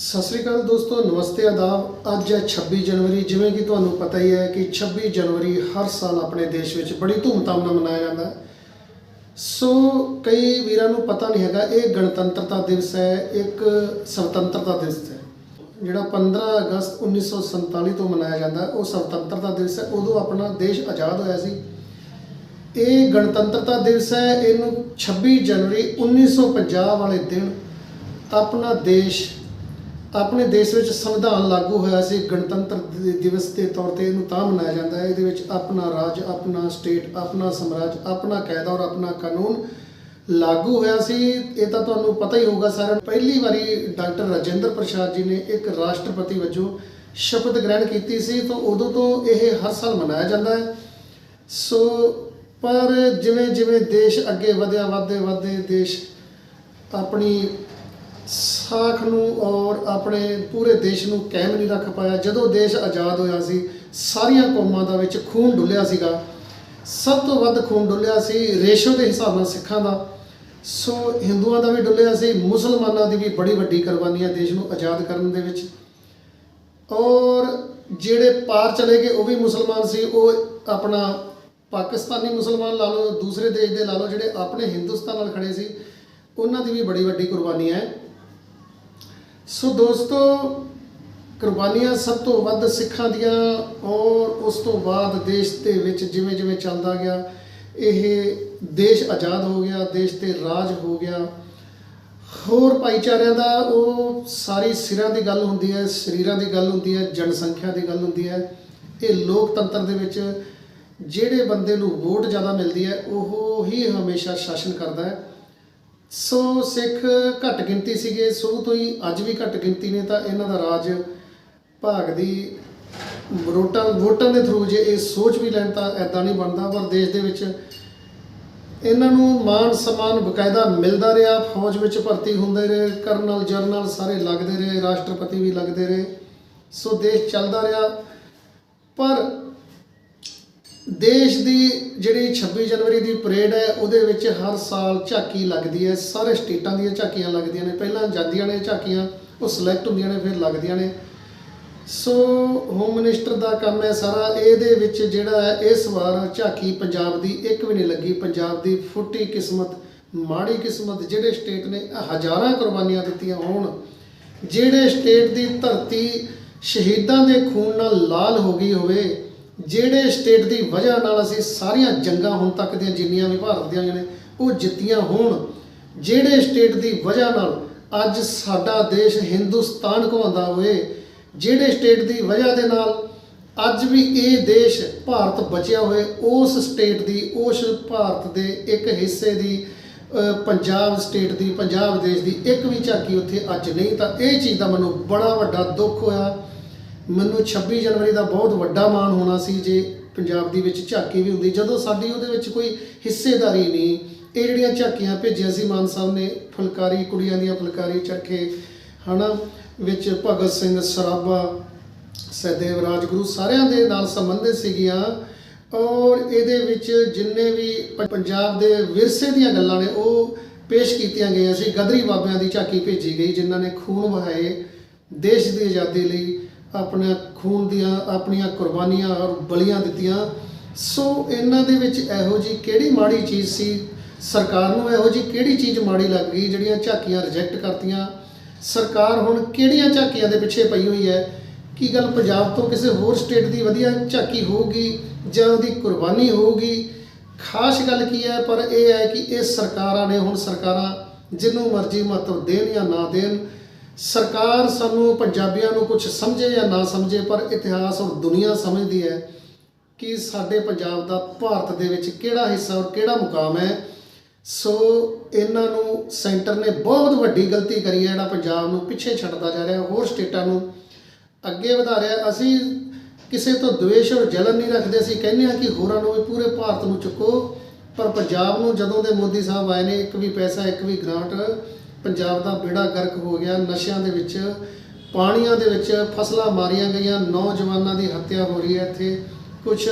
ਸਤਿ ਸ੍ਰੀ ਅਕਾਲ ਦੋਸਤੋ, ਨਮਸਤੇ, ਆਦਾਬ। ਅੱਜ ਹੈ 26 ਜਨਵਰੀ। ਜਿਵੇਂ ਕਿ ਤੁਹਾਨੂੰ ਪਤਾ ਹੀ ਹੈ ਕਿ 26 ਜਨਵਰੀ ਹਰ ਸਾਲ ਆਪਣੇ ਦੇਸ਼ ਵਿੱਚ ਬੜੀ ਧੂਮਧਾਮ ਨਾਲ ਮਨਾਇਆ ਜਾਂਦਾ ਹੈ। ਸੋ ਕਈ ਵੀਰਾਂ ਨੂੰ ਪਤਾ ਨਹੀਂ ਹੈਗਾ, ਇਹ ਗਣਤੰਤਰਤਾ ਦਿਵਸ ਹੈ, ਇੱਕ ਸੁਤੰਤਰਤਾ ਦਿਵਸ ਹੈ। ਜਿਹੜਾ 15 ਅਗਸਤ 1947 ਤੋਂ ਮਨਾਇਆ ਜਾਂਦਾ, ਉਹ ਸੁਤੰਤਰਤਾ ਦਿਵਸ ਹੈ। ਉਦੋਂ ਆਪਣਾ ਦੇਸ਼ ਆਜ਼ਾਦ ਹੋਇਆ ਸੀ। ਇਹ ਗਣਤੰਤਰਤਾ ਦਿਵਸ ਹੈ, ਇਹਨੂੰ 26 ਜਨਵਰੀ 1950 ਵਾਲੇ ਦਿਨ ਆਪਣਾ ਦੇਸ਼ ਆਪਣੇ ਦੇਸ਼ ਵਿੱਚ ਸੰਵਿਧਾਨ ਲਾਗੂ ਹੋਇਆ ਸੀ, ਗਣਤੰਤਰ ਦਿਵਸ ਦੇ ਤੌਰ ਤੇ ਇਹਨੂੰ ਤਾਂ ਮਨਾਇਆ ਜਾਂਦਾ ਹੈ। ਇਹਦੇ ਵਿੱਚ ਆਪਣਾ ਰਾਜ, ਆਪਣਾ ਸਟੇਟ ਆਪਣਾ ਸਮਰਾਜ, ਆਪਣਾ ਕਾਇਦਾ ਔਰ ਆਪਣਾ ਕਾਨੂੰਨ ਲਾਗੂ ਹੋਇਆ ਸੀ। ਇਹ ਤਾਂ ਤੁਹਾਨੂੰ ਪਤਾ ਹੀ ਹੋਊਗਾ ਸਾਰਿਆਂ ਨੂੰ। ਪਹਿਲੀ ਵਾਰੀ ਡਾਕਟਰ ਰਾਜਿੰਦਰ ਪ੍ਰਸਾਦ ਜੀ ਨੇ ਇੱਕ ਰਾਸ਼ਟਰਪਤੀ ਵਜੋਂ ਸ਼ਪਥ ਗ੍ਰਹਿਣ ਕੀਤੀ ਸੀ, ਤਾਂ ਉਦੋਂ ਤੋਂ ਇਹ ਹਰ ਸਾਲ ਮਨਾਇਆ ਜਾਂਦਾ ਹੈ। ਸੋ, ਪਰ ਜਿਵੇਂ ਜਿਵੇਂ ਦੇਸ਼ ਅੱਗੇ ਵਧਿਆ, ਵਧਦੇ ਵਧਦੇ ਦੇਸ਼ ਆਪਣੀ ਸਾਖ ਨੂੰ ਔਰ ਆਪਣੇ ਪੂਰੇ ਦੇਸ਼ ਨੂੰ ਕਾਇਮ ਨਹੀਂ ਰੱਖ ਪਾਇਆ। ਜਦੋਂ ਦੇਸ਼ ਆਜ਼ਾਦ ਹੋਇਆ ਸੀ, ਸਾਰੀਆਂ ਕੌਮਾਂ ਦਾ ਵਿੱਚ ਖੂਨ ਡੁੱਲਿਆ ਸੀਗਾ। ਸਭ ਤੋਂ ਵੱਧ ਖੂਨ ਡੁੱਲਿਆ ਸੀ ਰੇਸ਼ੋ ਦੇ ਹਿਸਾਬ ਨਾਲ ਸਿੱਖਾਂ ਦਾ। ਸੋ ਹਿੰਦੂਆਂ ਦਾ ਵੀ ਡੁੱਲਿਆ ਸੀ, ਮੁਸਲਮਾਨਾਂ ਦੀ ਵੀ ਬੜੀ ਵੱਡੀ ਕੁਰਬਾਨੀ ਹੈ ਦੇਸ਼ ਨੂੰ ਆਜ਼ਾਦ ਕਰਨ ਦੇ ਵਿੱਚ। ਔਰ ਜਿਹੜੇ ਪਾਰ ਚਲੇ ਗਏ, ਉਹ ਵੀ ਮੁਸਲਮਾਨ ਸੀ। ਉਹ ਆਪਣਾ ਪਾਕਿਸਤਾਨੀ ਮੁਸਲਮਾਨ ਲਾ ਲਓ, ਦੂਸਰੇ ਦੇਸ਼ ਦੇ ਲਾ ਲਓ, ਜਿਹੜੇ ਆਪਣੇ ਹਿੰਦੁਸਤਾਨ ਨਾਲ ਖੜੇ ਸੀ, ਉਹਨਾਂ ਦੀ ਵੀ ਬੜੀ ਵੱਡੀ ਕੁਰਬਾਨੀ ਹੈ। ਸੋ ਦੋਸਤੋ, ਕੁਰਬਾਨੀਆਂ ਸਭ ਤੋਂ ਵੱਧ ਸਿੱਖਾਂ ਦੀਆਂ ਔਰ ਉਸ ਤੋਂ ਬਾਅਦ ਦੇਸ਼ ਦੇ ਵਿੱਚ ਜਿਵੇਂ ਜਿਵੇਂ ਚੱਲਦਾ ਗਿਆ, ਇਹ ਦੇਸ਼ ਆਜ਼ਾਦ ਹੋ ਗਿਆ, ਦੇਸ਼ ਤੇ ਰਾਜ ਹੋ ਗਿਆ। ਹੋਰ ਭਾਈਚਾਰਿਆਂ ਦਾ ਉਹ ਸਾਰੀ ਸਿਰਾਂ ਦੀ ਗੱਲ ਹੁੰਦੀ ਹੈ, ਸਰੀਰਾਂ ਦੀ ਗੱਲ ਹੁੰਦੀ ਹੈ, ਜਨਸੰਖਿਆ ਦੀ ਗੱਲ ਹੁੰਦੀ ਹੈ। ਇਹ ਲੋਕਤੰਤਰ ਦੇ ਵਿੱਚ ਜਿਹੜੇ ਬੰਦੇ ਨੂੰ ਵੋਟ ਜ਼ਿਆਦਾ ਮਿਲਦੀ ਹੈ, ਉਹ ਹੀ ਹਮੇਸ਼ਾ ਸ਼ਾਸਨ ਕਰਦਾ ਹੈ। ਸੋ ਸਿੱਖ ਘੱਟ ਗਿਣਤੀ ਸੀਗੇ ਸ਼ੁਰੂ ਤੋਂ ਹੀ ਅੱਜ ਵੀ ਘੱਟ ਗਿਣਤੀ ਨੇ ਤਾਂ ਇਹਨਾਂ ਦਾ ਰਾਜ ਭਾਗ ਦੀ ਵੋਟਾਂ ਵੋਟਾਂ ਦੇ ਥਰੂ ਜੇ ਇਹ ਸੋਚ ਵੀ ਲੈਣ ਤਾਂ ਐਦਾਂ ਨਹੀਂ ਬਣਦਾ, ਪਰ ਦੇਸ਼ ਦੇ ਵਿੱਚ ਇਹਨਾਂ ਨੂੰ ਮਾਨ ਸਨਮਾਨ ਬਕਾਇਦਾ ਮਿਲਦਾ ਰਿਹਾ, ਫੌਜ ਵਿੱਚ ਭਰਤੀ ਹੁੰਦੇ ਰਹੇ, ਕਰਨਲ, ਜਰਨਲ ਸਾਰੇ ਲੱਗਦੇ ਰਹੇ, ਰਾਸ਼ਟਰਪਤੀ ਵੀ ਲੱਗਦੇ ਰਹੇ, ਸੋ ਦੇਸ਼ ਚੱਲਦਾ ਰਿਹਾ। ਪਰ ਦੇਸ਼ ਦੀ ਜਿਹੜੀ 26 ਜਨਵਰੀ ਦੀ ਪਰੇਡ ਹੈ, ਉਹਦੇ ਵਿੱਚ ਹਰ ਸਾਲ ਝਾਕੀ ਲੱਗਦੀ ਹੈ। ਸਾਰੇ ਸਟੇਟਾਂ ਦੀਆਂ ਝਾਕੀਆਂ ਲੱਗਦੀਆਂ ਨੇ। ਪਹਿਲਾਂ ਜਾਂਦੀਆਂ ਨੇ ਝਾਕੀਆਂ, ਉਹ ਸਿਲੈਕਟ ਹੁੰਦੀਆਂ ਨੇ, ਫਿਰ ਲੱਗਦੀਆਂ ਨੇ। ਸੋ ਹੋਮ ਮਿਨਿਸਟਰ ਦਾ ਕੰਮ ਹੈ ਸਾਰਾ। ਇਹਦੇ ਵਿੱਚ ਜਿਹੜਾ ਹੈ, ਇਸ ਵਾਰ ਝਾਕੀ ਪੰਜਾਬ ਦੀ ਇੱਕ ਵੀ ਨਹੀਂ ਲੱਗੀ। ਪੰਜਾਬ ਦੀ ਫੁੱਟੀ ਕਿਸਮਤ, ਮਾੜੀ ਕਿਸਮਤ ਜਿਹੜੇ ਸਟੇਟ ਨੇ ਹਜ਼ਾਰਾਂ ਕੁਰਬਾਨੀਆਂ ਦਿੱਤੀਆਂ ਹੋਣ। ਜਿਹੜੇ ਸਟੇਟ ਦੀ ਧਰਤੀ ਸ਼ਹੀਦਾਂ ਦੇ ਖੂਨ ਨਾਲ ਲਾਲ ਹੋ ਗਈ ਹੋਵੇ ਜਿਹੜੇ ਸਟੇਟ ਦੀ ਵਜ੍ਹਾ ਨਾਲ ਅਸੀਂ ਸਾਰੀਆਂ ਜੰਗਾਂ ਹੁਣ ਤੱਕ ਦੀਆਂ ਜਿੰਨੀਆਂ ਵੀ ਭਾਰਤ ਦੀਆਂ ਨੇ, ਉਹ ਜਿੱਤੀਆਂ ਹੋਣ। ਜਿਹੜੇ ਸਟੇਟ ਦੀ ਵਜ੍ਹਾ ਨਾਲ ਅੱਜ ਸਾਡਾ ਦੇਸ਼ ਹਿੰਦੁਸਤਾਨ ਘੁਮਾਉਂਦਾ ਹੋਏ, ਜਿਹੜੇ ਸਟੇਟ ਦੀ ਵਜ੍ਹਾ ਦੇ ਨਾਲ ਅੱਜ ਵੀ ਇਹ ਦੇਸ਼ ਭਾਰਤ ਬਚਿਆ ਹੋਏ, ਉਸ ਸਟੇਟ ਦੀ, ਉਸ ਭਾਰਤ ਦੇ ਇੱਕ ਹਿੱਸੇ ਦੀ ਪੰਜਾਬ ਸਟੇਟ ਦੀ, ਪੰਜਾਬ ਦੇਸ਼ ਦੀ ਇੱਕ ਵੀ ਝਾਕੀ ਉੱਥੇ ਅੱਜ ਨਹੀਂ, ਤਾਂ ਇਹ ਚੀਜ਼ ਦਾ ਮੈਨੂੰ ਬੜਾ ਵੱਡਾ ਦੁੱਖ ਹੋਇਆ। ਮੈਨੂੰ 26 ਜਨਵਰੀ ਦਾ ਬਹੁਤ ਵੱਡਾ ਮਾਣ ਹੋਣਾ ਸੀ ਜੇ ਪੰਜਾਬ ਦੀ ਵਿੱਚ ਝਾਕੀ ਵੀ ਹੁੰਦੀ। ਜਦੋਂ ਸਾਡੀ ਉਹਦੇ ਵਿੱਚ ਕੋਈ ਹਿੱਸੇਦਾਰੀ ਨਹੀਂ, ਇਹ ਜਿਹੜੀਆਂ ਝਾਕੀਆਂ ਭੇਜੀਆਂ ਸੀ ਮਾਨ ਸਾਹਿਬ ਨੇ, ਫੁਲਕਾਰੀ, ਕੁੜੀਆਂ ਦੀਆਂ ਫੁਲਕਾਰੀ ਚਰਖੇ ਹਨਾ, ਵਿੱਚ ਭਗਤ ਸਿੰਘ, ਸਰਾਭਾ, ਸਹਿਦੇਵ, ਰਾਜਗੁਰੂ ਸਾਰਿਆਂ ਦੇ ਨਾਲ ਸੰਬੰਧਿਤ ਸੀਗੀਆਂ। ਔਰ ਇਹਦੇ ਵਿੱਚ ਜਿੰਨੇ ਵੀ ਪੰਜਾਬ ਦੇ ਵਿਰਸੇ ਦੀਆਂ ਗੱਲਾਂ ਨੇ, ਉਹ ਪੇਸ਼ ਕੀਤੀਆਂ ਗਈਆਂ ਸੀ। ਗਦਰੀ ਬਾਬਿਆਂ ਦੀ ਝਾਕੀ ਭੇਜੀ ਗਈ, ਜਿਨ੍ਹਾਂ ਨੇ ਖੂਨ ਵਹਾਏ ਦੇਸ਼ ਦੀ ਆਜ਼ਾਦੀ ਲਈ। ਆਪਣੇ ਖੂਨ ਦੀਆਂ, ਆਪਣੀਆਂ ਕੁਰਬਾਨੀਆਂ ਔਰ ਬਲੀਆਂ ਦਿੱਤੀਆਂ। ਸੋ ਇਹਨਾਂ ਦੇ ਵਿੱਚ ਇਹੋ ਜੀ ਕਿਹੜੀ ਮਾੜੀ ਚੀਜ਼ ਸੀ? ਸਰਕਾਰ ਨੂੰ ਇਹੋ ਜੀ ਕਿਹੜੀ ਚੀਜ਼ ਮਾੜੀ ਲੱਗ ਗਈ ਜਿਹੜੀਆਂ ਝਾਕੀਆਂ ਰਿਜੈਕਟ ਕਰਤੀਆਂ? ਸਰਕਾਰ ਹੁਣ ਕਿਹੜੀਆਂ ਝਾਕੀਆਂ ਦੇ ਪਿੱਛੇ ਪਈ ਹੋਈ ਹੈ? ਕੀ ਗੱਲ ਪੰਜਾਬ ਤੋਂ ਕਿਸੇ ਹੋਰ ਸਟੇਟ ਦੀ ਵਧੀਆ ਝਾਕੀ ਹੋਊਗੀ ਜਾਂ ਉਹਦੀ ਕੁਰਬਾਨੀ ਹੋਊਗੀ? ਖਾਸ ਗੱਲ ਕੀ ਹੈ? ਪਰ ਇਹ ਹੈ ਕਿ ਇਹ ਸਰਕਾਰਾਂ ਨੇ ਹੁਣ ਸਰਕਾਰਾਂ ਜਿਹਨੂੰ ਮਰਜ਼ੀ ਮਹੱਤਵ ਦੇਣ ਜਾਂ ਨਾ ਦੇਣ ਸਰਕਾਰ ਸਾਨੂੰ ਪੰਜਾਬੀਆਂ ਨੂੰ ਕੁਝ ਸਮਝੇ ਜਾਂ ਨਾ ਸਮਝੇ, ਪਰ ਇਤਿਹਾਸ ਔਰ ਦੁਨੀਆ ਸਮਝਦੀ ਹੈ ਕਿ ਸਾਡੇ ਪੰਜਾਬ ਦਾ ਭਾਰਤ ਦੇ ਵਿੱਚ ਕਿਹੜਾ ਹਿੱਸਾ ਔਰ ਕਿਹੜਾ ਮੁਕਾਮ ਹੈ। ਸੋ ਇਹਨਾਂ ਨੂੰ ਸੈਂਟਰ ਨੇ ਬਹੁਤ ਵੱਡੀ ਗਲਤੀ ਕਰੀ ਹੈ, ਜਿਹੜਾ ਪੰਜਾਬ ਨੂੰ ਪਿੱਛੇ ਛੱਡਦਾ ਜਾ ਰਿਹਾ, ਹੋਰ ਸਟੇਟਾਂ ਨੂੰ ਅੱਗੇ ਵਧਾ ਰਿਹਾ। ਅਸੀਂ ਕਿਸੇ ਤੋਂ ਦੁਵੇਸ਼ ਔਰ ਜਲਨ ਨਹੀਂ ਰੱਖਦੇ। ਅਸੀਂ ਕਹਿੰਦੇ ਹਾਂ ਕਿ ਹੋਰਾਂ ਨੂੰ ਵੀ ਪੂਰੇ ਭਾਰਤ ਨੂੰ ਚੁੱਕੋ। ਪਰ ਪੰਜਾਬ ਨੂੰ ਜਦੋਂ ਦੇ ਮੋਦੀ ਸਾਹਿਬ ਆਏ ਨੇ, ਇੱਕ ਵੀ ਪੈਸਾ, ਇੱਕ ਵੀ ਗ੍ਰਾਂਟ ਪੰਜਾਬ ਦਾ ਬੇੜਾ ਗਰਕ ਹੋ ਗਿਆ। ਨਸ਼ਿਆਂ ਦੇ ਵਿੱਚ, ਪਾਣੀਆਂ ਦੇ ਵਿੱਚ ਫਸਲਾਂ ਮਾਰੀਆਂ ਗਈਆਂ। ਨੌਜਵਾਨਾਂ ਦੀ ਹੱਤਿਆ ਹੋ ਰਹੀ ਹੈ ਇੱਥੇ। ਕੁਝ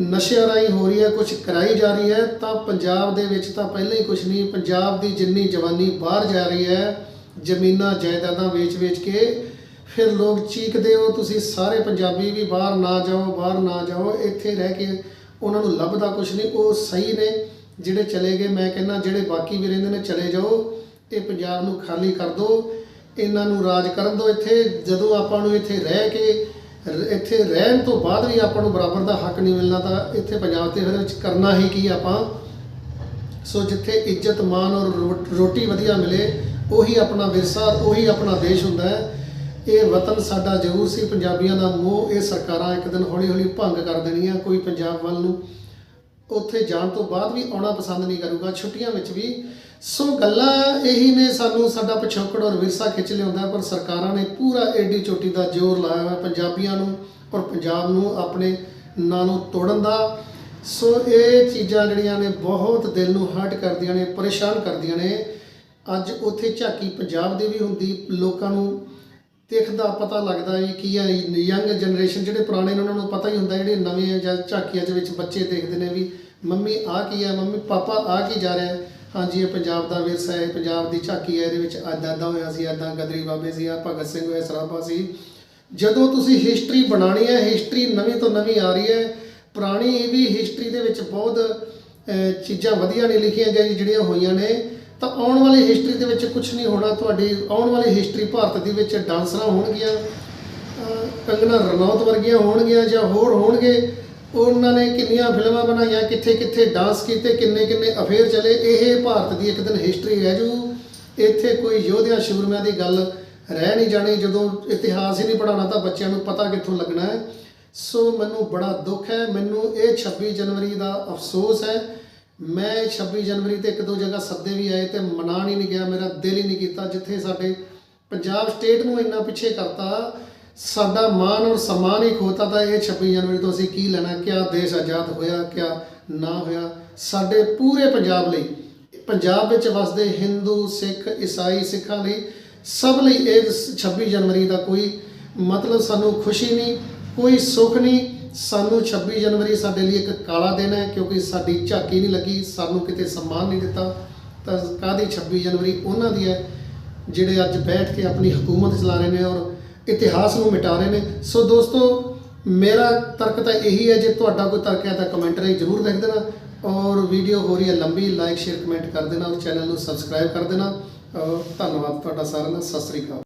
ਨਸ਼ਿਆਂ ਰਾਹੀਂ ਹੋ ਰਹੀ ਹੈ ਕੁਝ ਕਰਾਈ ਜਾ ਰਹੀ ਹੈ। ਤਾਂ ਪੰਜਾਬ ਦੇ ਵਿੱਚ ਤਾਂ ਪਹਿਲਾਂ ਹੀ ਕੁਝ ਨਹੀਂ, ਪੰਜਾਬ ਦੀ ਜਿੰਨੀ ਜਵਾਨੀ ਬਾਹਰ ਜਾ ਰਹੀ ਹੈ, ਜ਼ਮੀਨਾਂ, ਜਾਇਦਾਦਾਂ ਵੇਚ-ਵੇਚ ਕੇ ਫਿਰ ਲੋਕ ਚੀਕਦੇ ਹੋ। ਤੁਸੀਂ ਸਾਰੇ ਪੰਜਾਬੀ ਵੀ ਬਾਹਰ ਨਾ ਜਾਓ, ਬਾਹਰ ਨਾ ਜਾਓ। ਇੱਥੇ ਰਹਿ ਕੇ ਉਹਨਾਂ ਨੂੰ ਲੱਭਦਾ ਕੁਝ ਨਹੀਂ। ਉਹ ਸਹੀ ਨੇ ਜਿਹੜੇ ਚਲੇ ਗਏ। ਮੈਂ ਕਹਿੰਦਾ ਜਿਹੜੇ ਬਾਕੀ ਵੀ ਰਹਿੰਦੇ ਨੇ ਚਲੇ ਜਾਓ। ਇਹ ਪੰਜਾਬ ਨੂੰ ਖਾਲੀ ਕਰ ਦਿਓ ਇਹਨਾਂ ਨੂੰ ਰਾਜ ਕਰਨ ਦਿਓ ਇੱਥੇ, ਜਦੋਂ ਆਪਾਂ ਨੂੰ ਇੱਥੇ ਰਹਿ ਕੇ ਇੱਥੇ ਰਹਿਣ ਤੋਂ ਬਾਅਦ ਵੀ ਆਪਾਂ ਨੂੰ ਬਰਾਬਰ ਦਾ ਹੱਕ ਨਹੀਂ ਮਿਲਣਾ, ਤਾਂ ਇੱਥੇ ਪੰਜਾਬ ਤੇ ਫਿਰ ਵਿੱਚ ਕਰਨਾ ਹੀ ਕੀ ਆਪਾਂ? ਸੋ ਜਿੱਥੇ ਇੱਜ਼ਤ ਮਾਨ ਔਰ ਰੋ- ਰੋਟੀ ਵਧੀਆ ਮਿਲੇ, ਉਹੀ ਆਪਣਾ ਵਿਰਸਾ ਉਹੀ ਆਪਣਾ ਦੇਸ਼ ਹੁੰਦਾ ਹੈ। ਇਹ ਵਤਨ ਸਾਡਾ ਜ਼ਰੂਰ ਸੀ, ਪੰਜਾਬੀਆਂ ਦਾ ਮੋਹ ਇਹ ਸਰਕਾਰਾਂ ਇੱਕ ਦਿਨ ਹੌਲੀ ਹੌਲੀ ਭੰਗ ਕਰ ਦੇਣੀਆਂ, ਕੋਈ ਪੰਜਾਬ ਵੱਲ ਨੂੰ ਉੱਥੇ ਜਾਣ ਤੋਂ ਬਾਅਦ ਵੀ ਆਉਣਾ ਪਸੰਦ ਨਹੀਂ ਕਰੂਗਾ। ਛੁੱਟੀਆਂ ਵਿੱਚ ਵੀ। ਸੋ ਗੱਲਾਂ ਇਹੀ ਨੇ ਸਾਨੂੰ ਸਾਡਾ ਪਿਛੋਕੜ ਔਰ ਵਿਰਸਾ ਖਿੱਚ ਲਿਆਉਂਦਾ ਪਰ ਸਰਕਾਰਾਂ ਨੇ ਪੂਰਾ ਏਡੀ ਚੋਟੀ ਦਾ ਜ਼ੋਰ ਲਾਇਆ ਹੋਇਆ ਪੰਜਾਬੀਆਂ ਨੂੰ ਔਰ ਪੰਜਾਬ ਨੂੰ ਆਪਣੇ ਨਾਂ ਨੂੰ ਤੋੜਨ ਦਾ। ਸੋ ਇਹ ਚੀਜ਼ਾਂ ਜਿਹੜੀਆਂ ਨੇ ਬਹੁਤ ਦਿਲ ਨੂੰ ਹਰਟ ਕਰਦੀਆਂ ਨੇ, ਪਰੇਸ਼ਾਨ ਕਰਦੀਆਂ ਨੇ। ਅੱਜ ਉੱਥੇ ਝਾਕੀ ਪੰਜਾਬ ਦੀ ਵੀ ਹੁੰਦੀ, ਲੋਕਾਂ ਨੂੰ ਦੇਖਦਾ ਪਤਾ ਲੱਗਦਾ ਵੀ ਕੀ ਹੈ ਯੰਗ ਜਨਰੇਸ਼ਨ ਜਿਹੜੇ ਪੁਰਾਣੇ ਨੇ, ਉਹਨਾਂ ਨੂੰ ਪਤਾ ਹੀ ਹੁੰਦਾ, ਜਿਹੜੇ ਨਵੇਂ ਜਾਂ ਝਾਕੀਆਂ ਦੇ ਵਿੱਚ ਬੱਚੇ ਦੇਖਦੇ ਨੇ ਵੀ ਮੰਮੀ ਆ ਕੀ ਹੈ ਮੰਮੀ ਪਾਪਾ ਆ ਕੀ ਜਾ ਰਿਹਾ। ਹੈ ਹਾਂਜੀ, ਇਹ ਪੰਜਾਬ ਦਾ ਵਿਰਸਾ ਹੈ ਪੰਜਾਬ ਦੀ ਝਾਕੀ ਹੈ, ਇਹਦੇ ਵਿੱਚ ਅੱਜ ਏਦਾਂ ਹੋਇਆ ਸੀ, ਏਦਾਂ ਗਦਰੀ ਬਾਬੇ ਸੀ ਆ ਭਗਤ ਸਿੰਘ ਹੋਇਆ, ਸਰਾਭਾ ਸੀ। ਜਦੋਂ ਤੁਸੀਂ ਹਿਸਟਰੀ ਬਣਾਣੀ ਹੈ ਹਿਸਟਰੀ ਨਵੀਂ ਤੋਂ ਨਵੀਂ ਆ ਰਹੀ ਹੈ, ਪੁਰਾਣੀ ਵੀ ਹਿਸਟਰੀ ਦੇ ਵਿੱਚ ਬਹੁਤ ਚੀਜ਼ਾਂ ਵਧੀਆ ਨਹੀਂ ਲਿਖੀਆਂ ਗਈਆਂ ਜਿਹੜੀਆਂ ਹੋਈਆਂ ਨੇ ਤਾਂ ਆਉਣ ਵਾਲੀ ਹਿਸਟਰੀ ਦੇ ਵਿੱਚ ਕੁਝ ਨਹੀਂ ਹੋਣਾ ਤੁਹਾਡੀ ਆਉਣ ਵਾਲੀ ਹਿਸਟਰੀ ਭਾਰਤ ਦੀ ਵਿੱਚ ਡਾਂਸਰਾਂ ਹੋਣਗੀਆਂ ਅਹ, ਕੰਗਨਾ ਰਣੌਤ ਵਰਗੀਆਂ ਹੋਣਗੀਆਂ ਜਾਂ ਹੋਰ ਹੋਣਗੇ ਉਹਨਾਂ ਨੇ ਕਿੰਨੀਆਂ ਫਿਲਮਾਂ ਬਣਾਈਆਂ ਕਿੱਥੇ ਕਿੱਥੇ ਡਾਂਸ ਕੀਤੇ ਕਿੰਨੇ ਕਿੰਨੇ ਅਫੇਅਰ ਚਲੇ ਇਹ ਭਾਰਤ ਦੀ ਇੱਕ ਦਿਨ ਹਿਸਟਰੀ ਰਹਿ ਜੂ। ਇੱਥੇ ਕੋਈ ਯੋਧਿਆਂ ਸ਼ੂਰਮਿਆਂ ਦੀ ਗੱਲ ਰਹਿ ਨਹੀਂ ਜਾਣੀ ਜਦੋਂ ਇਤਿਹਾਸ ਹੀ ਨਹੀਂ ਪੜਾਉਣਾ ਤਾਂ ਬੱਚਿਆਂ ਨੂੰ ਪਤਾ ਕਿੱਥੋਂ ਲੱਗਣਾ ਹੈ। ਸੋ ਮੈਨੂੰ ਬੜਾ ਦੁੱਖ ਹੈ ਮੈਨੂੰ ਇਹ 26 ਜਨਵਰੀ ਦਾ ਅਫਸੋਸ ਹੈ ਮੈਂ 26 ਜਨਵਰੀ ਤੇ ਇੱਕ ਦੋ ਜਗ੍ਹਾ ਸੱਦੇ ਵੀ ਆਏ ਤੇ ਮਨਾਣ ਹੀ ਨਹੀਂ ਗਿਆ, ਮੇਰਾ ਦਿਲ ਹੀ ਨਹੀਂ ਕੀਤਾ, ਜਿੱਥੇ ਸਾਡੇ ਪੰਜਾਬ ਸਟੇਟ ਨੂੰ ਇੰਨਾ ਪਿੱਛੇ ਕਰਤਾ, ਸਾਡਾ ਮਾਣ ਔਰ ਸਨਮਾਨ ਹੀ ਖੋਤਾ ਤਾਂ ਇਹ 26 ਜਨਵਰੀ ਤੋਂ ਅਸੀਂ ਕੀ ਲੈਣਾ, ਕਿਆ ਦੇਸ਼ ਆਜ਼ਾਦ ਹੋਇਆ, ਕਿਆ ਨਾ ਹੋਇਆ, ਸਾਡੇ ਪੂਰੇ ਪੰਜਾਬ ਲਈ, ਪੰਜਾਬ ਵਿੱਚ ਵਸਦੇ ਹਿੰਦੂ, ਸਿੱਖ, ਈਸਾਈ, ਸਿੱਖਾਂ ਲਈ ਸਭ ਲਈ ਇਹ 26 ਜਨਵਰੀ ਦਾ ਕੋਈ ਮਤਲਬ ਸਾਨੂੰ ਖੁਸ਼ੀ ਨਹੀਂ, ਕੋਈ ਸੁੱਖ ਨਹੀਂ ਸਾਨੂੰ 26 ਜਨਵਰੀ ਸਾਡੇ ਲਈ ਇੱਕ ਕਾਲਾ ਦਿਨ ਹੈ ਕਿਉਂਕਿ ਸਾਡੀ ਝਾਕੀ ਨਹੀਂ ਲੱਗੀ, ਸਾਨੂੰ ਕਿਤੇ ਸਨਮਾਨ ਨਹੀਂ ਦਿੱਤਾ। ਤਾਂ ਕਾਹਦੀ 26 ਜਨਵਰੀ ਉਹਨਾਂ ਦੀ ਹੈ ਜਿਹੜੇ ਅੱਜ ਬੈਠ ਕੇ ਆਪਣੀ ਹਕੂਮਤ ਚਲਾ ਰਹੇ ਨੇ ਔਰ ਇਤਿਹਾਸ ਨੂੰ ਮਿਟਾ ਰਹੇ ਨੇ। ਸੋ ਦੋਸਤੋ, ਮੇਰਾ ਤਰਕ ਤਾਂ ਇਹੀ ਹੈ, ਜੇ ਤੁਹਾਡਾ ਕੋਈ ਤਰਕ ਹੈ ਤਾਂ ਕਮੈਂਟ ਰਾਹੀਂ ਜ਼ਰੂਰ ਲਿਖ ਦੇਣਾ ਔਰ ਵੀਡੀਓ ਹੋ ਰਹੀ ਹੈ ਲੰਬੀ, ਲਾਈਕ, ਸ਼ੇਅਰ, ਕਮੈਂਟ ਕਰ ਦੇਣਾ ਔਰ ਚੈਨਲ ਨੂੰ ਸਬਸਕ੍ਰਾਈਬ ਕਰ ਦੇਣਾ। ਔਰ ਧੰਨਵਾਦ ਤੁਹਾਡਾ ਸਾਰਿਆਂ ਦਾ। ਸਤਿ ਸ੍ਰੀ ਅਕਾਲ।